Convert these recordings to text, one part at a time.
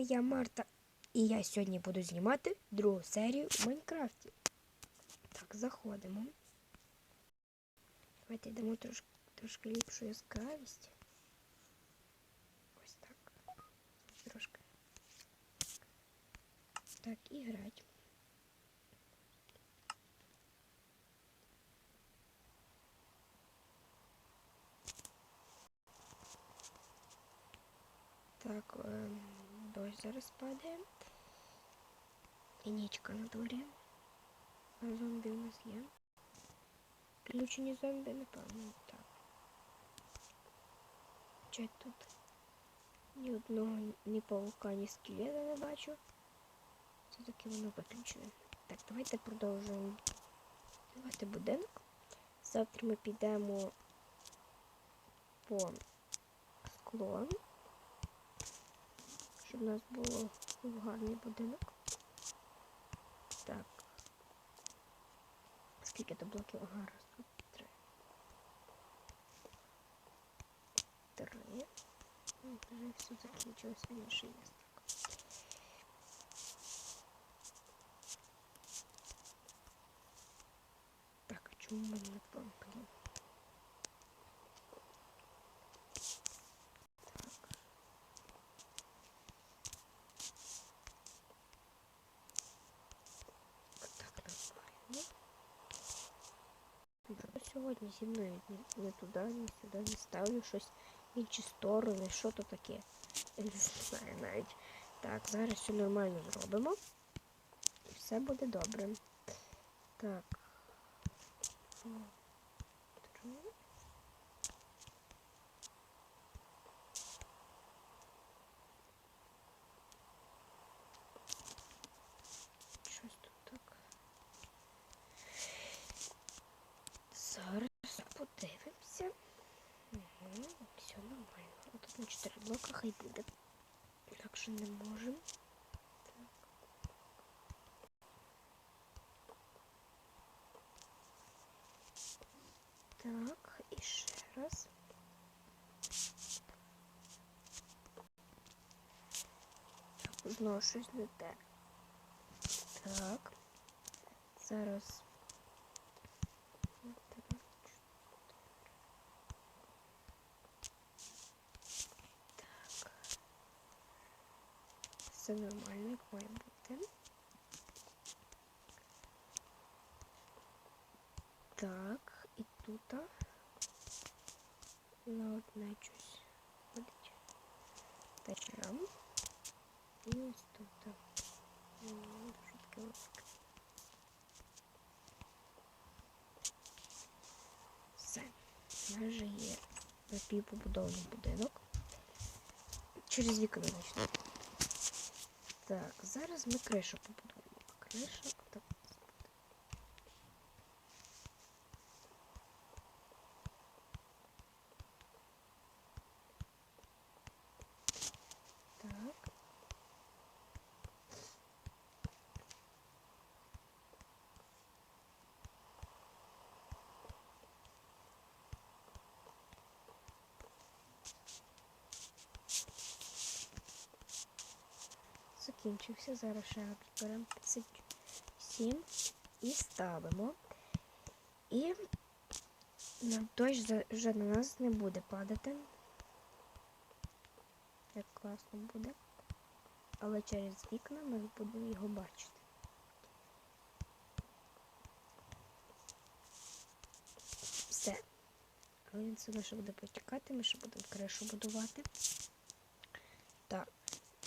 вами я Марта. І я сьогодні буду знімати другу серію в Майнкрафті. Так, заходимо. Давайте йдемо трошки, трошки ліпшу яскравість. Ось так. Трошки. Так, і грать. Так, ем, дощ зараз падає. І нічка на дворі. А зомбі у нас є. Включені зомбі, напевно, так. Чи тут ні одного, ні паука, ні скелета не бачу. Це таки воно виключене. Так, давайте продовжуємо. Давайте будинок. Завтра ми підемо по скло щоб у нас було гарний будинок. Так. Скільки то блоків? Ага, три. Три. Вже все закінчилося, інше є так. Так, а чому ми не помпаємо? Так, нормально. Що сьогодні зі мною ні туди, ні сюди не ставлю щось в інші сторони. Що то таке? Я не знаю навіть. Так, зараз все нормально зробимо. І все буде добре. Так. О, три. Щось тут так. Зараз подивимося. Угу, все нормально. Тут на 4 блока хай буде. Інакше не можемо. Так. Так, і ще раз. Так, знову щось не те. Так. Зараз. Все нормально, як має бути. Так, і тут на одне щось ходить. Тачам. І ось тут. М, Дуже таке велике. Все. У нас вже є напівпобудований будинок. Через вікно почну. Так, зараз ми кришу побудуємо. Криша так. Так. Закінчився. Зараз ще беремо 57 і ставимо. І дощ вже на нас не буде падати. Як класно буде. Але через вікна ми будемо його бачити. Все. Він одно ще буде потікати, ми ще будемо кришу будувати. Так.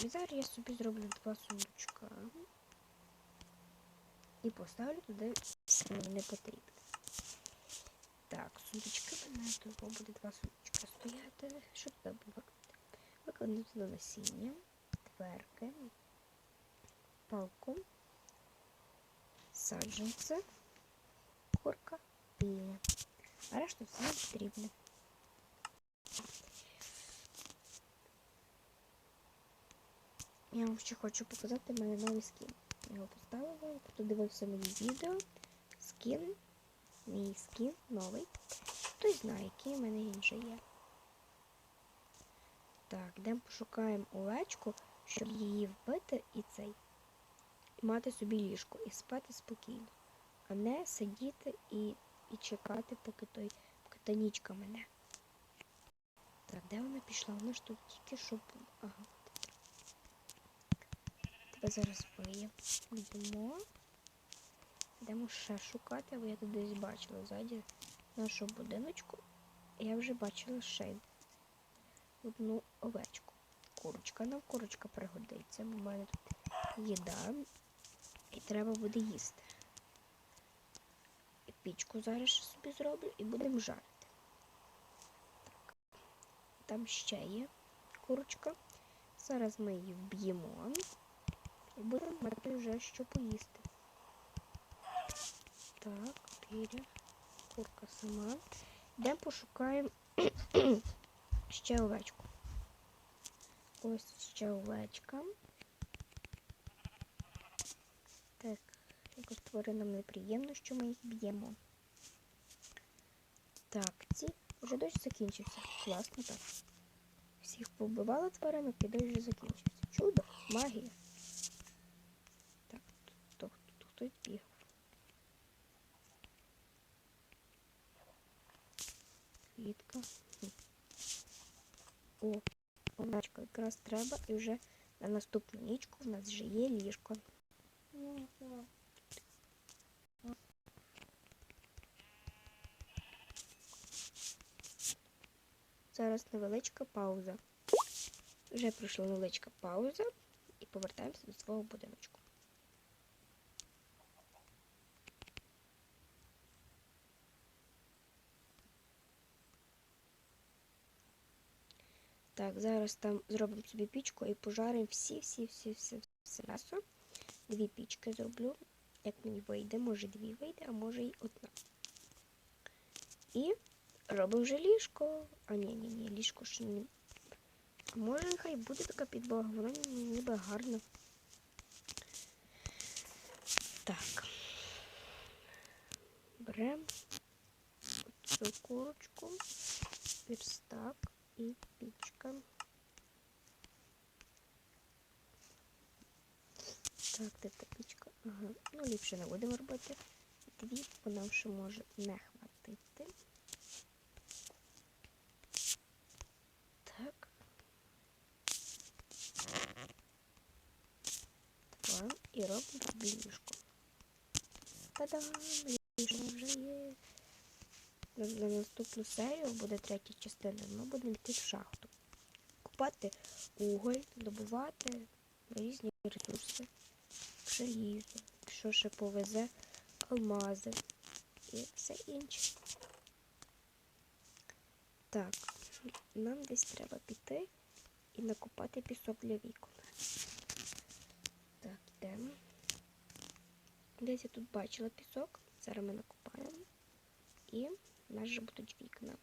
І зараз я собі зроблю два сундучка. І поставлю туди все мені не потрібно. Так, сундучки в мене того буде два сундучка стояти. Що туди буде? Викладу туди насіння, тверки, палку, саджанці, курка, піля. А решту все не Я вам ще хочу показати в мене новий скін. Я його поставила, хто дивився мої відео. Скін, мій скін новий. Хтось знає, який в мене вже є. Так, йдемо пошукаємо овечку. щоб її вбити і цей. Мати собі ліжко і спати спокійно, а не сидіти і, і чекати, поки той поки мене. Так, де вона пішла? Вона ж тут тільки що. Ага. Зараз виє. Йдемо. Йдемо ще шукати, бо я тут десь бачила ззаді нашого будиночку. Я вже бачила ще одну овечку. Курочка. Нам курочка пригодиться, бо в мене тут їда. І треба буде їсти. І пічку зараз собі зроблю і будемо жарити. Так. Там ще є курочка. Зараз ми її вб'ємо і будемо мати вже що поїсти. Так, піря, курка сама. Йдемо пошукаємо ще овечку. Ось ще овечка. Так, якось тваринам неприємно, що ми їх б'ємо. Так, ці вже дощ закінчився. Класно так. Всіх побивала тваринок і дощ вже закінчився. Чудо, магія. Так, тут, тут, тут хтось. Квітка. О, овечка якраз треба і вже на наступну нічку в нас вже є ліжко. Зараз невеличка пауза. Вже пройшла невеличка пауза і повертаємося до свого будиночку. Так, зараз там зробимо собі пічку і пожаримо всі-всі-всі-всі все м'ясо. Дві пічки зроблю. Як мені вийде, може дві вийде, а може й одна. І робимо вже ліжко. А ні, ні, ні, ліжко ще не. Може нехай буде така підлога, вона ніби гарна. Так. Беремо цю курочку, верстак і пічка. Так, де та пічка? Ага. Ну, ліпше не будемо робити. Дві, бо нам ще може не хватити. Так. Два. І робимо ліжко. Та-дам! На наступну серію буде третя частина. Ми будемо йти в шахту. Купати уголь, добувати різні ресурси, желізо, що ще повезе, алмази і все інше. Так, нам десь треба піти і накопати пісок для вікон. Так, йдемо. Десь я тут бачила пісок. Зараз ми накопаємо. І у нас вже будуть вікна.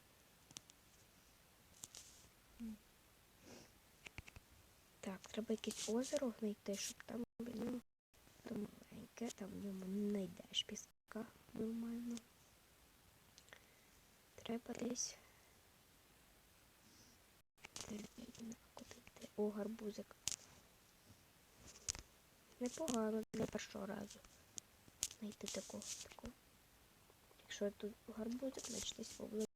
Так, треба якесь озеро знайти, щоб там було маленьке, там в ньому не знайдеш піска нормально. Треба десь. Куди йти? О, гарбузик. Непогано для першого разу. Знайти такого такого. Якщо тут гарбузик, десь поблизу.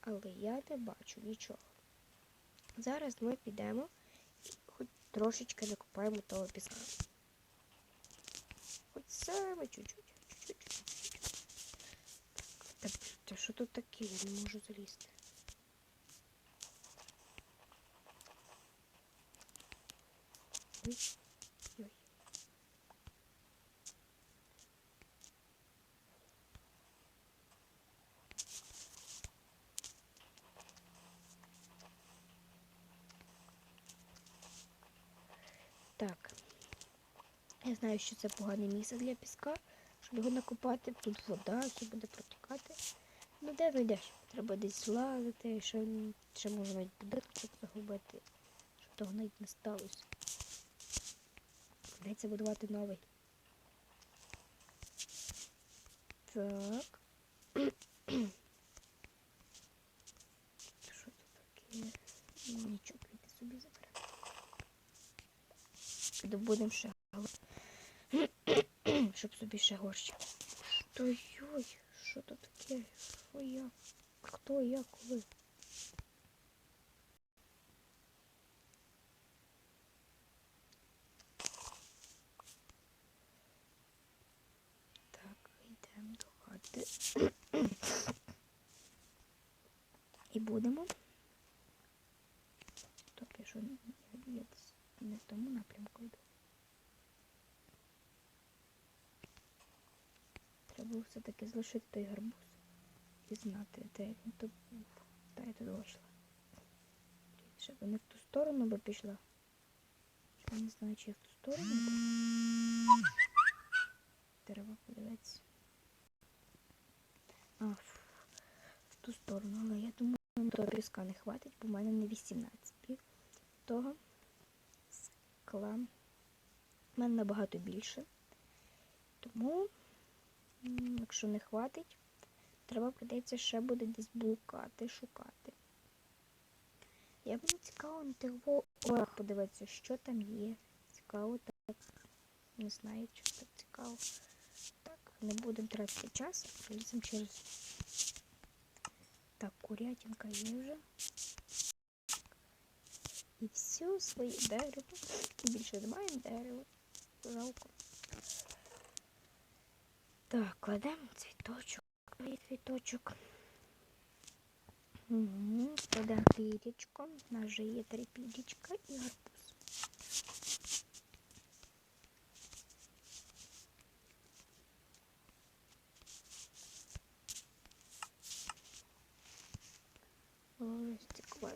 Але я не бачу нічого. Зараз ми підемо і хоч трошечки закопаємо того піска. Хоч саме чуть-чуть. Так, та, що тут таке? Я не можу залізти. Ой. Так. Я знаю, що це погане місце для піска, щоб його накопати. Тут вода, все буде протікати. Ну де знайдеш? Треба десь лазити, ще, ще можна навіть будиночок загубити, щоб того навіть не сталося. Придеться будувати новий. Так. Що це таке? Нічого, квіти собі заберемо. Добудемо ще щоб собі ще горщик. Що йой, що то таке? Що як? Хто я коли? Так, йдемо до хати. І будемо. Я що я не в тому напрямку йду. Треба було все-таки залишити той гарбуз і знати, де він тут був. Та я туди вийшла. Щоб не в ту сторону би пішла. Я не знаю, чи я в ту сторону. Треба подивитися. А, в ту сторону, але я думаю, того піска не хватить, бо в мене не 18 пів. Того скла в мене набагато більше. Тому, якщо не хватить, треба прийдеться ще буде десь блукати, шукати. Я мені цікаво на тих ворог подивитися, що там є. Цікаво так. Не знаю, чи так цікаво. Так, не будемо тратити час, поліземо через. Так, курятинка є вже. І все своє дерево. Більше немає дерева. Жалко. Так, кладемо цвіточок. Той цвіточок. Угу. Кладемо пірічко. У нас вже є три пірічка і гарбуз. Ой, стекла.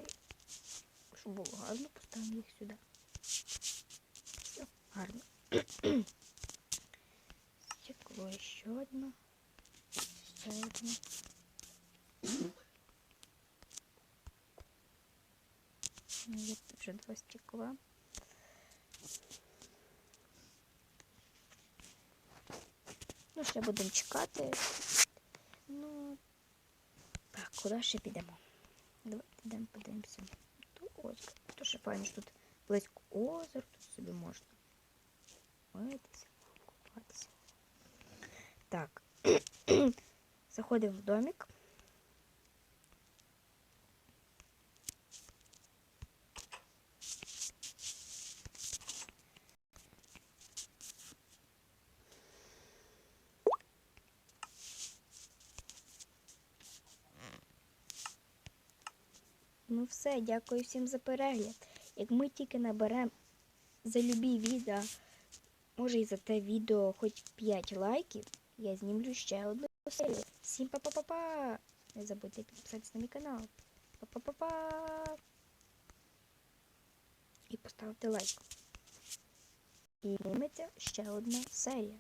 Щоб було гарно, поставимо їх сюди. Все, гарно. Стекло ще Ще одне. Ну, Є тут вже два стекла. Ну, ще будемо чекати. Ну, так, куди ще підемо? Давайте йдемо подивимося. Тут озеро. То ще файно, що тут близько озера, тут собі можна митися, купатися. Так. Заходимо в домик. Ну все, дякую всім за перегляд. Як ми тільки наберемо за любі відео, може і за те відео хоч 5 лайків, я знімлю ще одну серію. Всім па-па-па-па! Не забудьте підписатися на мій канал. Па-па-па-па! І поставити лайк. І зніметься ще одна серія.